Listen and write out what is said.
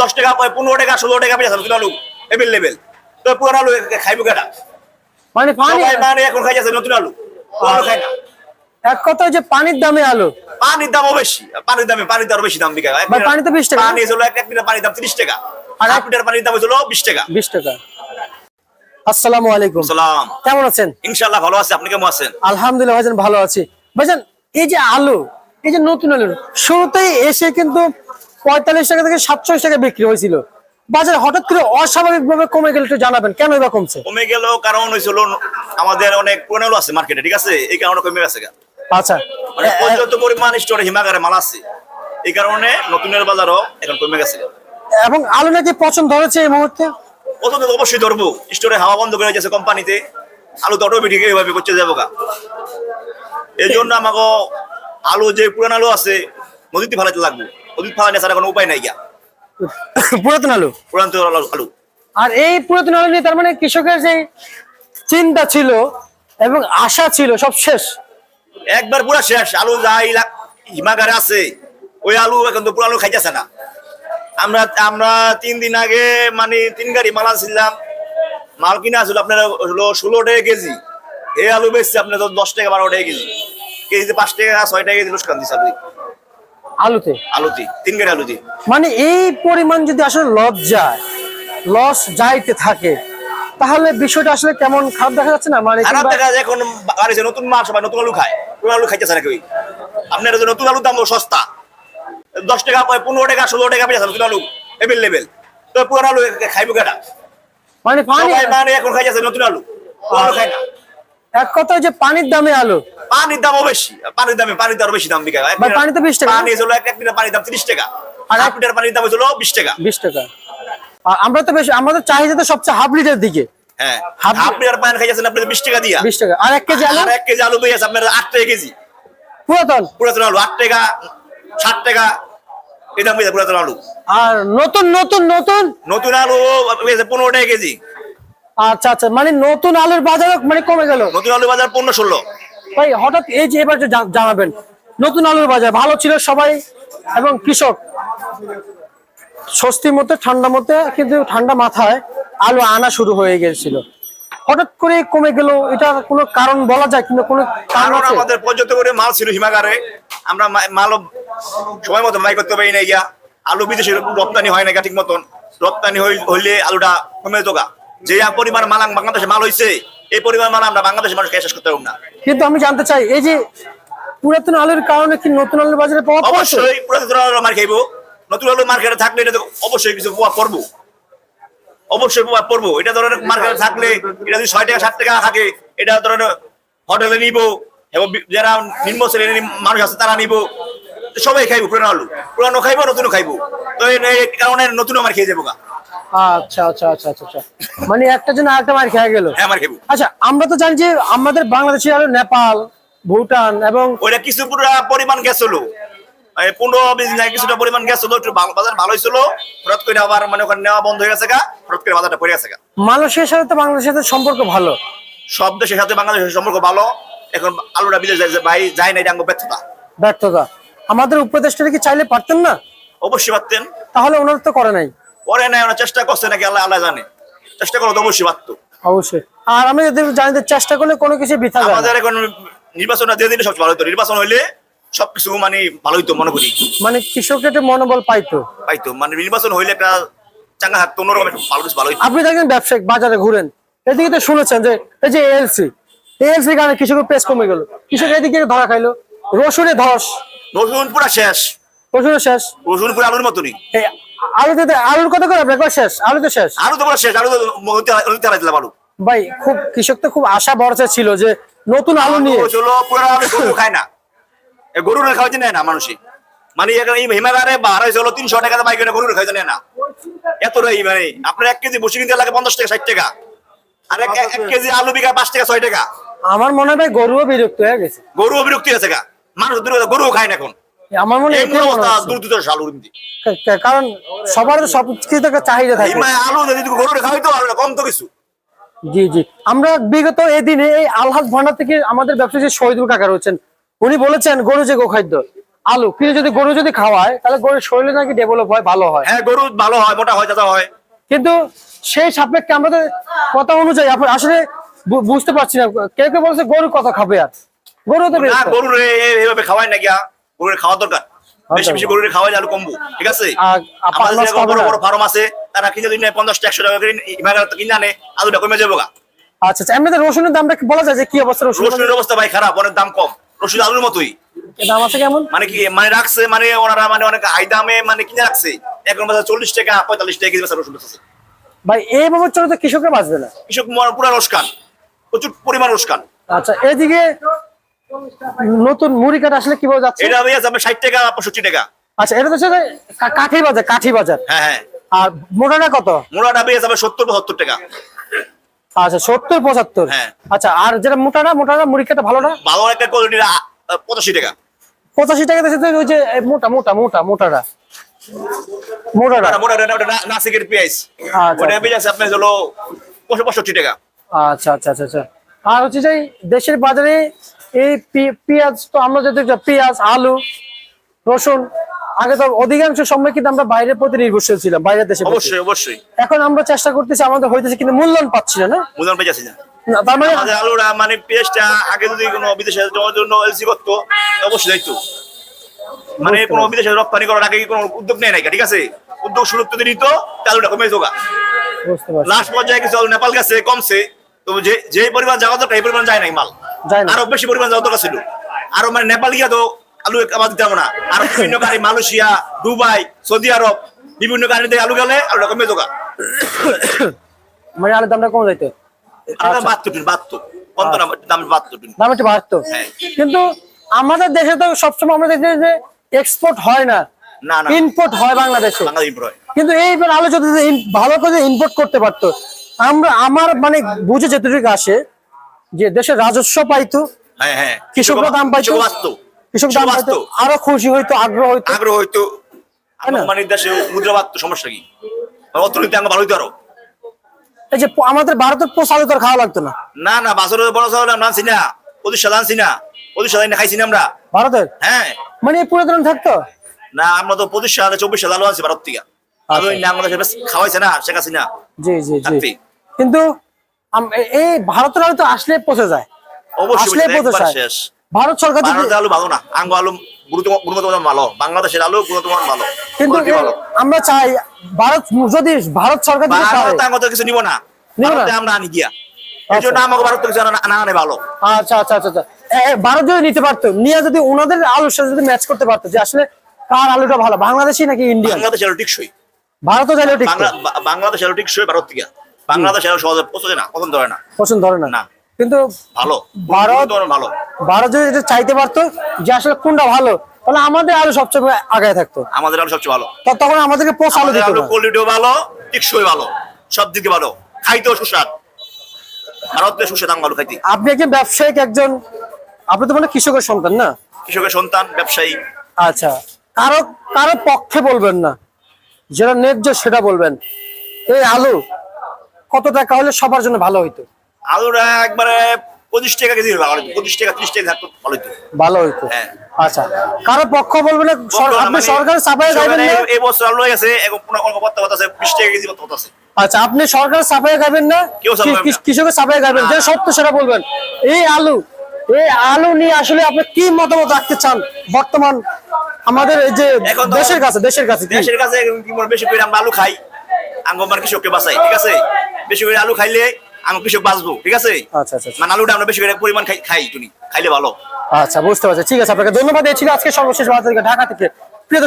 দশ টাকা পনেরো টাকা ষোলো টাকা পেয়েছে নতুন আলু এভেলেবেল তো পুরান আলু খাইবো কেটা মানে পানি মানে এখন খাই যাচ্ছে নতুন আলু পুরান খায় না। এক কথা যে পানির দামে আলু। পানির দামও বেশি পানির দামে পানির দাম বেশি দাম বিকা। পানি তো 20 টাকা। পানি হলো এক এক লিটার পানির দাম তিরিশ টাকা। আর এক লিটার পানির দাম হলো বিশ টাকা। বিশ টাকা। আসসালামু আলাইকুম। সালাম। কেমন আছেন? ইনশাল্লাহ ভালো আছে আপনি কেমন আছেন? আলহামদুলিল্লাহ ভাইজান ভালো আছি। ভাইজান এই যে আলু এই যে নতুন আলু শুরুতেই এসে কিন্তু পঁয়তাল্লিশ টাকা থেকে সাতচল্লিশ টাকা বিক্রি হয়েছিল। বাজার হঠাৎ করে অস্বাভাবিক ভাবে কমে গেলে একটু জানাবেন কেন এবার কমছে? কমে গেল কারণ হয়েছিল আমাদের অনেক পুরানো আলু আছে মার্কেটে ঠিক আছে? এই কারণে কমে গেছে গা। আচ্ছা। মানে এ- এ- পর্যাপ্ত পরিমাণ স্টোরে হিমাগারে মাল আছে। এই কারণে নতুনের বাজারও এখন কমে গেছে এবং আলু নাকি পছন্দ ধরেছে এই মুহূর্তে? প্রথম তো অবশ্যই ধরবো। স্টোরে হাওয়া বন্ধ করে গেছে কোম্পানিতে আলু তো অটোমেটিক এইভাবে করছে যাব গা। এই জন্য আমাকে আলু যে পুরান আলু আছে নদীতে ফেলাতে লাগবে। নদীতে ফেলানো ছাড়া কোনো উপায় নাই গিয়া। পুরাতন আলু? পুরান তো আলু। আর এই পুরাতন আলু নিয়ে তার মানে কৃষকের যে চিন্তা ছিল এবং আশা ছিল সব শেষ? একবার পুরা শেষ। আলু যাই হিমাগারে আছে। ওই আলু এখন তো পুরো আলু খাইতেছে না। আমরা আমরা তিন দিন আগে মানে তিন গাড়ি মাল আনছিলাম। মাল কিনা আসলো আপনার হলো ষোলো টাকা কেজি। এই আলু বেচছে আপনার দশ টাকা বারো টাকা কেজি। কেজিতে পাঁচ টাকা ছয় টাকা কেজি লোসকান দিচ্ছে আলু। আলুতে? আলুতে তিন গাড়ি আলুতি। মানে এই পরিমাণ যদি আসলে লস যায় লস যাইতে থাকে তাহলে বিষয়টা আসলে কেমন খারাপ দেখা যাচ্ছে না? মানে খারাপ দেখা যায় এখন বাড়িতে নতুন মাল সবাই নতুন আলু খায় পুরো আলু খাইতেছে না কেউ আপনার যে নতুন আলুর দাম সস্তা। দশ টাকা পনেরো টাকা ষোলো টাকা পেয়েছে নতুন আলু এভেলেবেল তো পুরো আলু খাইবো কেটা মানে পানি মানে এখন খাই যাচ্ছে নতুন আলু আলু খায় না। এক কথা যে পানির দামে আলু। পানির দামও বেশি পানির দামে পানির দাম বেশি দাম বিকা। এক ভাই, পানি তো 20 টাকা। পানি হলো এক লিটার পানির দাম তিরিশ টাকা। আর এক লিটার পানির দাম হলো বিশ টাকা। বিশ টাকা। আমরা তো বেশি আমাদের চাহিদা তো সবচেয়ে হাফ লিটার দিকে। হ্যাঁ হাফ- লিটার পানি খাই যাচ্ছেন আপনি বিশ টাকা দিয়া। বিশ টাকা। আর এক কেজি আলু? আর এক কেজি আলু পেয়ে যাচ্ছে আপনার আট টাকা কেজি। পুরাতন? পুরাতন আলু আট টাকা ষাট টাকা এই দাম পেয়েছে পুরাতন আলু। আর নতুন নতুন নতুন? নতুন আলু পেয়েছে পনেরো টাকা কেজি। আচ্ছা আচ্ছা। মানে নতুন আলুর বাজার মানে কমে গেল? নতুন আলুর বাজার পনেরো ষোলো। ভাই হঠাৎ এই যে এবার জানাবেন নতুন আলুর বাজার ভালো ছিল সবাই এবং কৃষক। স্বস্তির মধ্যে ঠান্ডা মধ্যে কিন্তু ঠান্ডা মাথায় আলু আনা শুরু হয়ে গেছিল হঠাৎ করে কমে গেল এটা কোনো কারণ বলা যায় কিংবা কোনো কারণ আমাদের পর্যাপ্ত করে মাল ছিল হিমাগারে। আমরা মা- মালও সময় মতো মাই করতে পারি না গিয়া। আলু বিদেশে রপ্তানি হয় না ঠিক মতন। রপ্তানি হই- হইলে আলুটা কমে যেত যে পরিমাণ মাল বাংলাদেশে মাল হইছে এই পরিমাণ মাল আমরা বাংলাদেশের মানুষকে শেষ করতে পারব না। কিন্তু আমি জানতে চাই এই যে পুরাতন আলুর কারণে কি নতুন আলুর বাজারে পাওয়া অবশ্যই পুরাতন আলু মার খাইবো। নতুন আলু মার্কেটে থাকলে এটা অবশ্যই কিছু প্রভাব পড়ব। অবশ্যই প্রভাব পড়ব। এটা ধরনের মার্কেটে থাকলে এটা যদি ছয় টাকা ষাট টাকা থাকে এটা ধরনের হোটেলে নিব এবং যারা নিম্ন শ্রেণির মানুষ আছে তারা নিব। সবাই খাইবো পুরানো আলু। পুরানো খাইবো নতুনও খাইবো। তো এই এই কারণে নতুন আমার খেয়ে যাব গা। আচ্ছা আচ্ছা আচ্ছা আচ্ছা আচ্ছা। মানে একটা জন্য আরেকটা মার খেয়ে গেল। হ্যাঁ আচ্ছা আমরা তো জানি যে আমাদের বাংলাদেশে নেপাল ভুটান এবং ওইটা কিছু পুরা পরিমাণ গ্যাস হলো। এই পনেরো বিশ দিন কিছুটা পরিমাণ গ্যাস হলো একটু বাজার ভালো হয়েছিল। হঠাৎ করে আবার মানে ওখানে নেওয়া বন্ধ হয়ে গেছে গা হঠাৎ করে বাজারটা পড়ে গেছে গা। মালয়েশিয়ার সাথে তো বাংলাদেশের সাথে সম্পর্ক ভালো। সব দেশের সাথে বাংলাদেশের সম্পর্ক ভালো। এখন আলুটা বিদেশ যায় ভাই যায় না এটা ব্যর্থতা। ব্যর্থতা। আমাদের উপদেষ্টা কি চাইলে পারতেন না? অবশ্যই পারতেন। তাহলে ওনার তো করে নাই। পরে নাই ওরা চেষ্টা করছে নাকি আল্লাহ আল্লাহ জানে। চেষ্টা করো তো অবশ্যই পারতো অবশ্যই। আর আমি যদি জানি চেষ্টা করলে কোনো কিছু বৃথা যায় আমাদের এখন নির্বাচন দিয়ে দিলে সবচেয়ে ভালো হতো নির্বাচন হইলে সবকিছু মানে ভালো হইতো মনে করি। মানে কৃষকের একটা মনোবল পাইতো। পাইতো। মানে নির্বাচন হইলে একটা চাঙ্গা থাকতো অন্যরকম একটা ভালো ভালো হইতো। আপনি দেখেন ব্যবসায়িক বাজারে ঘুরেন এদিকে তো শুনেছেন যে এই যে এএলসি এএলসি কারণে কৃষকের পেস কমে গেল। কৃষক এদিকে ধরা খাইলো। রসুনে ধস। রসুন পুরা শেষ। রসুনে শেষ। রসুন পুরা আলুর মতনই। তো- আলুর কত করে? আপনার শেষ? আলু তো শেষ। আলু তো শেষ আলু তো দিলাম আলু। ভাই খুব কৃষক তো খুব আশা ভরসা ছিল যে নতুন আলু নিয়ে আলু চলো পুরা আলু গরু খায় না। এ গরু নেয় না মানুষই। মানে হিমাগারে বাহারাই চলো তিনশো টাকা বাইক গরু খাইতে নেয় না। এত রে মানে আপনার এক কেজি বসে কিনতে লাগে পঞ্চাশ টাকা ষাট টাকা। আর এক কেজি আলু বিঘা পাঁচ টাকা ছয় টাকা। আমার মনে হয় গরুও বিরক্ত হয়ে গেছে। গরু বিরক্তি আছে গা। মানুষ দূরে গরু খায় না এখন। আমার মনে হয় কারণ সবার তো সব কিছু চাহিদা থাকে। আলু যদি গরু খাওয়াইতো আলু কম তো কিছু। জি জি। আমরা বিগত এদিনে এই আলহাজ ভান্ডার থেকে আমাদের ব্যবসায়ী শহীদুল কাকা রয়েছেন উনি বলেছেন গরু যে গোখাদ্য আলু কিন্তু যদি গরু যদি খাওয়ায় তাহলে গরুর শরীরে নাকি ডেভেলপ হয় ভালো হয়। হ্যাঁ গরু ভালো হয় মোটা হয় তাজা হয়। কিন্তু সেই সাপেক্ষে আমাদের কথা অনুযায়ী আসলে বুঝতে পারছি না। কেউ কেউ বলছে গরু কত খাবে আর। গরু তো গরু এইভাবে খাওয়াই না গিয়া। গরুর খাওয়া দরকার। বেশি বেশি গরুর খাওয়াই আলু কমবো ঠিক আছে? আমাদের বড় বড় ফার্ম আছে তারা কিনে দিন পঞ্চাশ একশো টাকা করে হিমাগার কিনে আনে আলুটা কমে যাব আচ্ছা আচ্ছা এমনিতে রসুনের দামটা বলা যায় যে কি অবস্থা রসুনের অবস্থা ভাই খারাপ অনেক দাম কম। রসুন আলুর মতোই। দাম আছে কেমন? মানে কি মানে রাখছে মানে ওনারা মানে অনেক হাই দামে মানে কিনে রাখছে। এখন বাজার চল্লিশ টাকা পঁয়তাল্লিশ টাকা কেজি রসুন ভাই এইভাবে চলে তো কৃষকরা বাঁচবে না। কৃষক পুরা রসকান প্রচুর পরিমাণ রসকান। আচ্ছা এদিকে নতুন মুড়ি কাটা আসলে কীভাবে যাচ্ছে? এটা ভাই আছে আপনার ষাট টাকা পঁয়ষট্টি টাকা। আচ্ছা এটা তো কা- কাঠি বাজার কাঠি বাজার। হ্যাঁ হ্যাঁ। আর মোটাটা কত? মোড়াটা বেশ আছে সত্তর পঁচাত্তর টাকা। আচ্ছা সত্তর পঁচাত্তর। হ্যাঁ। আচ্ছা আর যেটা মোটাটা মোটাটা মুড়ি কাটা ভালোটা? ভালো একটা কোয়ালিটির পঁচাশি টাকা। পঁচাশি টাকা দিচ্ছে তো ওই যে মোটা মোটা মোটা মোটাটা। মোটাটা। মোটা মোটা ওটা না- নাসিকের পেঁয়াজ। আচ্ছা। ওটা বেশ আছে আপনার হলো পঁয়ষট্টি টাকা। আচ্ছা আচ্ছা আচ্ছা আচ্ছা। আর হচ্ছে যে দেশের বাজারে এই পেঁয়াজ তো আমরা যদি পেঁয়াজ আলু রসুন আগে তো অধিকাংশ সময় কিন্তু আমরা বাইরের প্রতি নির্ভরশীল ছিলাম বাইরের দেশে অবশ্যই অবশ্যই। এখন আমরা চেষ্টা করতেছি আমাদের হইতেছে কিন্তু মূল্যায়ন পাচ্ছি না না? মুদান পেঁয়াজ আছে না। তার মানে আলুরা মানে পেঁয়াজটা আগে যদি কোনো বিদেশে জন্য এলসি করতো অবশ্যই যাইতো। মানে বুঝতে কোনো বিদেশে রপ্তানি করার আগে কোনো উদ্যোগ নেয় নাই ঠিক আছে? উদ্যোগ শুরু যদি নিত আলুটা কমে যোগা লাস্ট পর্যায়ে কিছু আলু নেপাল গেছে কমছে। তো যে যে পরিমাণ যাওয়া দরকার এই পরিমাণ যায় নাই মাল। আরও বেশি পরিমাণ যাওয়া দরকার ছিল। আরও মানে নেপাল গিয়া তো আলু আবার দিতাম না। আর বিভিন্ন গাড়ি মালয়েশিয়া দুবাই সৌদি আরব বিভিন্ন গাড়িতে আলু গেলে আলু কমে যোগা মানে আলুর দামটা কমে যাইতো। একটু বাড়তো হ্যাঁ। কিন্তু আমাদের দেশে তো সবসময় আমরা দেখি যে এক্সপোর্ট হয় না। না না। হয় বাংলাদেশে। কিন্তু এইবার আলু যদি ভালো করে ইম্পোর্ট করতে পারতো আমরা আমার মানে বুঝে যেটুকু আসে যে দেশের রাজস্ব পাইতো হ্যাঁ হ্যাঁ। কৃষকরা দাম পাইতো কৃষক দাম পাইতো আরও খুশি হইতো আগ্রহ হইতো। আগ্রহ হইতো। মানে দেশে মুদ্রা বাড়তো সমস্যা কি? অর্থনীতি আঙ্গ ভালো হইতো আরও। এই যে আমাদের ভারতের খাওয়া লাগতো না। না না বাসরের বড় আমরা আনছি না আনছি না খাইছি না আমরা। ভারতের? হ্যাঁ। মানে পুরাতন থাকতো? না আমরা তো পঁচিশ সালে চব্বিশ সালে আলো আনছি ভারত থেকে। আমি ওই বাংলাদেশে খাওয়াইছে না শেখ হাসিনা জি জি জি। কিন্তু এই ভারতের আলু তো আসলে পচে যায়। আসলে পচে যায়। ভারত সরকার যদি আলু ভালো না আঙ্গ আলু গুণগত মান ভালো বাংলাদেশের আলু গুণগত মান ভালো কিন্তু quality এ- ভালো। আমরা চাই ভারত যদি ভারত সরকার যদি চায়- ভারত আঙ্গ তো কিছু নিব না। নিব না? ভারতে আমরা আনি গিয়া। এই জন্য আমাকে ভারত আনা আনা ভালো। আচ্ছা আচ্ছা আচ্ছা আচ্ছা। এ, এ, ভারত যদি নিতে পারতো নিয়ে যদি ওনাদের আলুর সাথে যদি ম্যাচ করতে পারতো যে আসলে কার আলুটা ভালো বাংলাদেশি নাকি ইন্ডিয়ান বাংলাদেশ আলু টিকসই। বা- বাংলাদেশ আলু টিকসই ভারত থেকে। বাংলাদেশ আলু সহজে পছন্দ না পছন্দ না। পছন্দ ধরে না। না। কিন্তু ভালো। ভারত- ভালো। ভারত যদি চাইতে পারতো যে আসলে কোনটা ভালো তাহলে আমাদের আলু সবচেয়ে আগায় থাকতো। আমাদের আলু সবচেয়ে ভালো। তখন আমাদেরকে আলু দিত কোয়ালিটিও ভালো টিকসই ভালো সব দিকে ভালো। খাইতেও সুস্বাদ। ভারতের সুস্বাদ আলু খাইতে আপনি একজন ব্যবসায়িক একজন আপনি তো মানে কৃষকের সন্তান না? কৃষকের সন্তান ব্যবসায়ী। আচ্ছা কারও কারও পক্ষে বলবেন না। যেটা ন্যায্য সেটা বলবেন। এই আলু কত টাকা হলে সবার জন্য ভালো হইতো? আলুটা একবারে পঁচিশ টাকা কেজি ভালো হতো পঁচিশ টাকা ত্রিশ টাকা থাকতো ভালো হতো ভালো হইতো। হ্যাঁ। আচ্ছা কারও পক্ষ বলবেন না আপনি মানে সরকার গাইবেন না? এই বছর আলু হয়ে গেছে এখন কোনো কোনো কথা কথা আছে বিশ টাকা কেজি কথা আছে। আচ্ছা আপনি সরকার গাইবেন না। কৃষকের গাইবেন যে সত্য সেটা বলবেন। এই আলু এই আলু নিয়ে আসলে আপনি কি মতামত রাখতে চান? বর্তমান আমাদের এই যে দেশের কাছে দেশের কাছে দেশের কাছে বেশি করে আমরা আলু খাই? আঙ্গমার কৃষককে বাঁচাই ঠিক আছে? বেশি করে আলু খাইলে আমি কৃষক বাঁচবো ঠিক আছে? আচ্ছা আচ্ছা আচ্ছা। মানে আলুটা আমরা বেশি করে পরিমাণ খাই খাই তুমি খাইলে ভালো। আচ্ছা বুঝতে পারছি। ঠিক আছে আপনাকে ধন্যবাদ। ছিল আজকে সর্বশেষ বাজার ঢাকা থেকে। প্রিয়